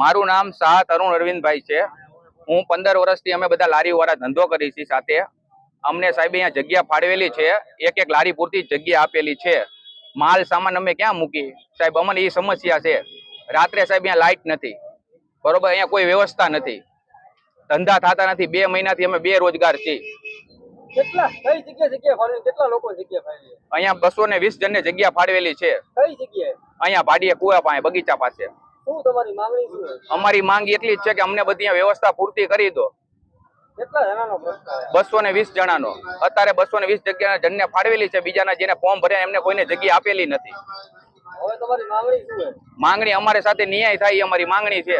મારું નામ શાહ તરુણ અરવિંદભાઈ છે. હું પંદર વર્ષથી અમે બધા લારી વાળા ધંધો કરી છીએ સાથે. અમને સાહેબ અહીંયા જગ્યા ફાળવેલી છે. એક એક લારી પૂરતી જગ્યા આપેલી છે. માલ સામાન અમે ક્યાં મૂકી સાહેબ અમને એ સમસ્યા છે. રાત્રે સાહેબ અહીંયા લાઇટ નથી. બરોબર અહીંયા કોઈ વ્યવસ્થા નથી. ધંધા થતા નથી. બે મહિનાથી અમે બે રોજગાર છીએ. કેટલા કઈ જગ્યા જગ્યા ફાળવી કેટલા લોકો જગ્યા ફાળવી અહીંયા બસો ને વીસ જણને જગ્યા ફાળવેલી છે. કઈ જગ્યાએ? અહીંયા ભાડીએ કુવા પાસે બગીચા પાસે. શું તમારી માંગણી શું છે? અમારી માંગ એટલી જ છે કે અમને બધી વ્યવસ્થા પૂરતી કરી દો. જણાનો બસો ને વીસ જણાનો. અત્યારે બસો ને વીસ જગ્યા જણને ફાળવેલી છે બીજાના જેને ફોર્મ ભર્યા એમને કોઈને જગ્યા આપેલી નથી. માંગણી અમારી સાથે ન્યાય થાય એ અમારી માંગણી છે.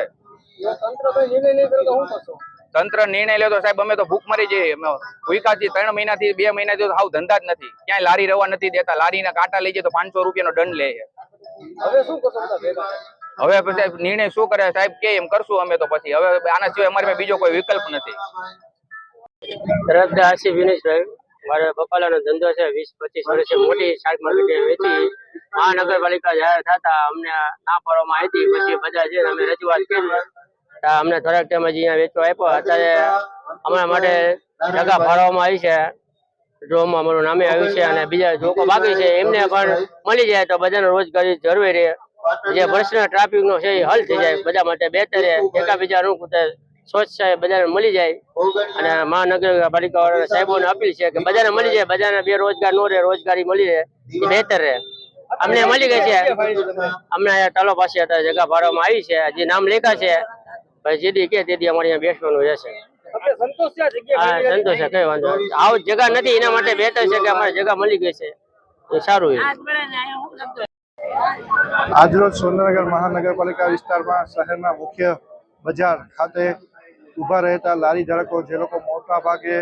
તંત્ર નિર્ણય લે તો સાહેબ અમે તો ભૂખ મરી જઈએ. ભૂકાથી ત્રણ મહિનાથી બે મહિનાથી તો હાવ ધંધા જ નથી. ક્યાંય લારી રવા નથી દેતા. લારીના કાંટા લઈ જાય તો પાંચસો રૂપિયાનો દંડ લે. છે હવે શું કરશો હવે પછી સાહેબ નિર્ણય શું કરે? સાહેબ કે એમ કરશું અમે તો પછી. હવે આના સિવાય અમારી પાસે બીજો કોઈ વિકલ્પ નથી. તરફદાર આસિફ વિનેશભાઈ મારે બકાલાનો ધંધો છે વીસ પચીસ વર્ષે મોટી શાક માર્કેટ વેચી. મહાનગરપાલિકા જાહેર થતા અમને ના પાડવામાં આવી હતી. પછી બધા છે અમે રજૂઆત કરી. અમને થોડાક ટાઈમ અહીંયા વેચવા આપ્યો. અત્યારે અમારા માટે જગા ફાળવવામાં આવી છે. ડ્રોમાં અમારું નામે આવ્યું છે અને બીજા લોકો બાકી છે. એમને પણ મળી જાય તો બધાને રોજગારી જરૂરી રહે. જે પ્રશ્ન ટ્રાફિક છે એ હલ થઈ જાય. બધા માટે બેટર એકાબીજા નું સ્વચ્છ બધાને મળી જાય. અને મહાનગરપાલિકા વાળા સાહેબોને અપીલ છે કે બધાને મળી જાય. બધાને બેરોજગાર નો રહે, રોજગારી મળી રહે. એ બહેતર રહે. અમને મળી ગઈ છે. અમને તલો પાસે જગ્યા ભાડવામાં આવી છે. હજી નામ લેખા છે. પછી જેદી કે તેથી અમારે અહીંયા બેસવાનું રહેશે. સંતોષ છે જગ્યા હા ફાળવી સંતોષ છે કઈ વાંધો નથી. આવું જગા નથી એના માટે બેટર છે કે અમારે જગા મળી ગઈ છે. એ સારું આજરોજ સુરેન્દ્રનગર મહાનગરપાલિકા વિસ્તારમાં શહેરના મુખ્ય બજાર ખાતે ઊભા રહેતા લારી ધારકો જે લોકો મોટા ભાગે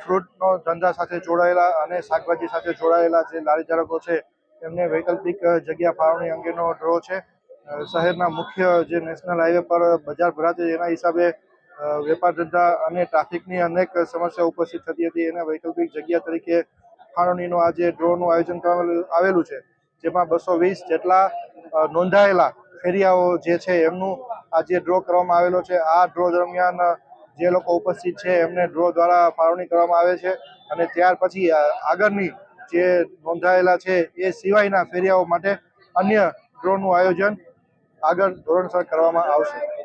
ફ્રૂટનો ધંધા સાથે જોડાયેલા અને શાકભાજી સાથે જોડાયેલા જે લારી ધારકો છે એમને વૈકલ્પિક જગ્યા ફાળવણી અંગેનો ડ્રો છે. શહેરના મુખ્ય જે નેશનલ હાઈવે પર બજાર ભરાતી એના હિસાબે વેપાર ધંધા અને ટ્રાફિકની અનેક સમસ્યા ઉપસ્થિત થતી હતી. એને વૈકલ્પિક જગ્યા તરીકે ફાળવણીનું આજે ડ્રોનું આયોજન કરવામાં આવેલું છે, જેમાં બસો વીસ જેટલા નોંધાયેલા ફેરિયાઓ જે છે, એમનું આજે ડ્રો કરવામાં આવેલો છે, આ ડ્રો દરમિયાન જે લોકો ઉપસ્થિત છે, એમને ડ્રો દ્વારા ફાળવણી કરવામાં આવે છે અને ત્યાર પછી આગળની જે નોંધાયેલા છે, એ સિવાયના ફેરિયાઓ માટે અન્ય ડ્રોનું આયોજન આગળ ધોરણસર કરવામાં આવશે.